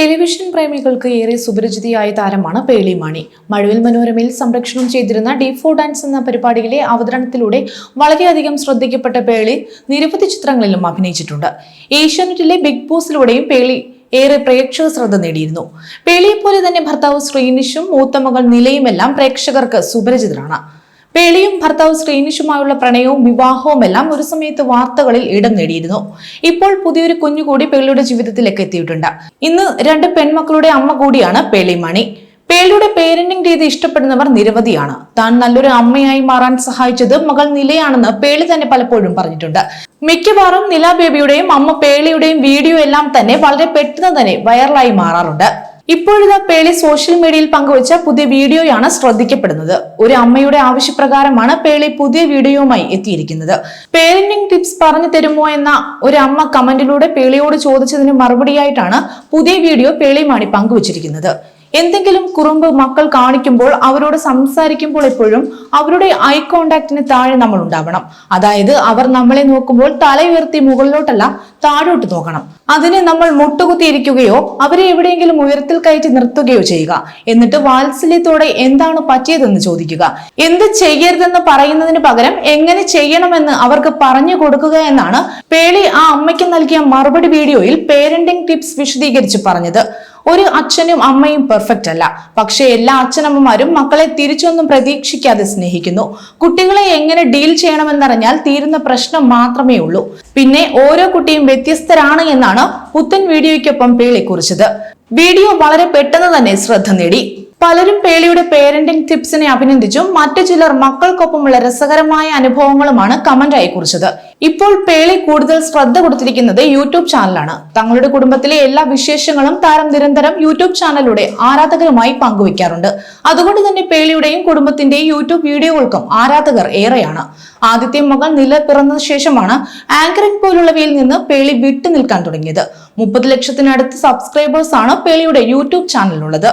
Television പ്രേമികൾക്ക് ഏറെ സുപരിചിതിയായ താരമാണ് പേളി മാണി. മഴവിൽ മനോരമയിൽ സംരക്ഷണം ചെയ്തിരുന്ന ഡി ഫോർ ഡാൻസ് എന്ന പരിപാടിയിലെ അവതരണത്തിലൂടെ വളരെയധികം ശ്രദ്ധിക്കപ്പെട്ട പേളി നിരവധി ചിത്രങ്ങളിലും അഭിനയിച്ചിട്ടുണ്ട്. ഏഷ്യാനെറ്റിലെ ബിഗ് ബോസിലൂടെയും പേളി ഏറെ പ്രേക്ഷക ശ്രദ്ധ നേടിയിരുന്നു. പേളിയെപ്പോലെ തന്നെ ഭർത്താവ് ശ്രീനിഷും മൂത്തമകൾ നിലയുമെല്ലാം പ്രേക്ഷകർക്ക് സുപരിചിതരാണ്. പേളിയും ഭർത്താവ് ശ്രീനിഷുമായുള്ള പ്രണയവും വിവാഹവും എല്ലാം ഒരു സമയത്ത് വാർത്തകളിൽ ഇടം നേടിയിരുന്നു. ഇപ്പോൾ പുതിയൊരു കുഞ്ഞു കൂടി പേളിയുടെ ജീവിതത്തിലേക്ക് എത്തിയിട്ടുണ്ട്. ഇന്ന് രണ്ട് പെൺമക്കളുടെ അമ്മ കൂടിയാണ് പേളി മണി. പേളിയുടെ പേരന്റിംഗ് രീതി ഇഷ്ടപ്പെടുന്നവർ നിരവധിയാണ്. താൻ നല്ലൊരു അമ്മയായി മാറാൻ സഹായിച്ചത് മകൾ നിലയാണെന്ന് പേളി തന്നെ പലപ്പോഴും പറഞ്ഞിട്ടുണ്ട്. മിക്കവാറും നില ബേബിയുടെയും അമ്മ പേളിയുടെയും വീഡിയോ എല്ലാം തന്നെ വളരെ പെട്ടെന്ന് തന്നെ വൈറലായി മാറാറുണ്ട്. ഇപ്പോഴിതാ പേളി സോഷ്യൽ മീഡിയയിൽ പങ്കുവച്ച പുതിയ വീഡിയോയാണ് ശ്രദ്ധിക്കപ്പെടുന്നത്. ഒരു അമ്മയുടെ ആവശ്യപ്രകാരമാണ് പേളി പുതിയ വീഡിയോയുമായി എത്തിയിരിക്കുന്നത്. പേരന്റിംഗ് ടിപ്സ് പറഞ്ഞു തരുമോ എന്ന ഒരു അമ്മ കമന്റിലൂടെ പേളിയോട് ചോദിച്ചതിന് മറുപടിയായിട്ടാണ് പുതിയ വീഡിയോ പേളി മാണി പങ്കുവച്ചിരിക്കുന്നത്. എന്തെങ്കിലും കുറുമ്പ് മക്കൾ കാണിക്കുമ്പോൾ അവരോട് സംസാരിക്കുമ്പോൾ എപ്പോഴും അവരുടെ ഐ കോണ്ടാക്ടിന് താഴെ നമ്മൾ ഉണ്ടാവണം. അതായത് അവർ നമ്മളെ നോക്കുമ്പോൾ തല ഉയർത്തി മുകളിലോട്ടല്ല താഴോട്ട് നോക്കണം. അതിനെ നമ്മൾ മുട്ടുകുത്തിയിരിക്കുകയോ അവരെ എവിടെയെങ്കിലും ഉയരത്തിൽ കയറ്റി നിർത്തുകയോ ചെയ്യുക. എന്നിട്ട് വാത്സല്യത്തോടെ എന്താണ് പറ്റിയതെന്ന് ചോദിക്കുക. എന്ത് ചെയ്യരുതെന്ന് പറയുന്നതിന് പകരം എങ്ങനെ ചെയ്യണമെന്ന് അവർക്ക് പറഞ്ഞു കൊടുക്കുക എന്നാണ് പേളി ആ അമ്മയ്ക്ക് നൽകിയ മറുപടി വീഡിയോയിൽ പേരന്റിംഗ് ടിപ്സ് വിശദീകരിച്ച് പറഞ്ഞത്. ഒരു അച്ഛനും അമ്മയും പെർഫെക്റ്റ് അല്ല. പക്ഷേ എല്ലാ അച്ഛനമ്മമാരും മക്കളെ തിരിച്ചൊന്നും പ്രതീക്ഷിക്കാതെ സ്നേഹിക്കുന്നു. കുട്ടികളെ എങ്ങനെ ഡീൽ ചെയ്യണമെന്നറിഞ്ഞാൽ തീരുന്ന പ്രശ്നം മാത്രമേ ഉള്ളൂ. പിന്നെ ഓരോ കുട്ടിയും വ്യത്യസ്തരാണ് എന്നാണ് പുത്തൻ വീഡിയോയ്ക്കൊപ്പം പേളി കുറിച്ചത്. വീഡിയോ വളരെ പെട്ടെന്ന് തന്നെ ശ്രദ്ധ നേടി. പലരും പേളിയുടെ പേരന്റിംഗ് ടിപ്സിനെ അഭിനന്ദിച്ചും മറ്റു ചിലർ മക്കൾക്കൊപ്പമുള്ള രസകരമായ അനുഭവങ്ങളുമാണ് കമന്റായി കുറിച്ചത്. ഇപ്പോൾ പേളി കൂടുതൽ ശ്രദ്ധ കൊടുത്തിരിക്കുന്നത് യൂട്യൂബ് ചാനലാണ്. തങ്ങളുടെ കുടുംബത്തിലെ എല്ലാ വിശേഷങ്ങളും താരം നിരന്തരം യൂട്യൂബ് ചാനലിലൂടെ ആരാധകരുമായി പങ്കുവയ്ക്കാറുണ്ട്. അതുകൊണ്ട് തന്നെ പേളിയുടെയും കുടുംബത്തിന്റെയും യൂട്യൂബ് വീഡിയോകൾക്കും ആരാധകർ ഏറെയാണ്. ആദ്യത്തെ മകൾ നില പിറന്ന ശേഷമാണ് ആങ്കറിംഗ് പോലുള്ളവയിൽ നിന്ന് പേളി വിട്ടു നിൽക്കാൻ തുടങ്ങിയത്. മുപ്പത് ലക്ഷത്തിനടുത്ത് സബ്സ്ക്രൈബേഴ്സാണ് പേളിയുടെ യൂട്യൂബ് ചാനലിനുള്ളത്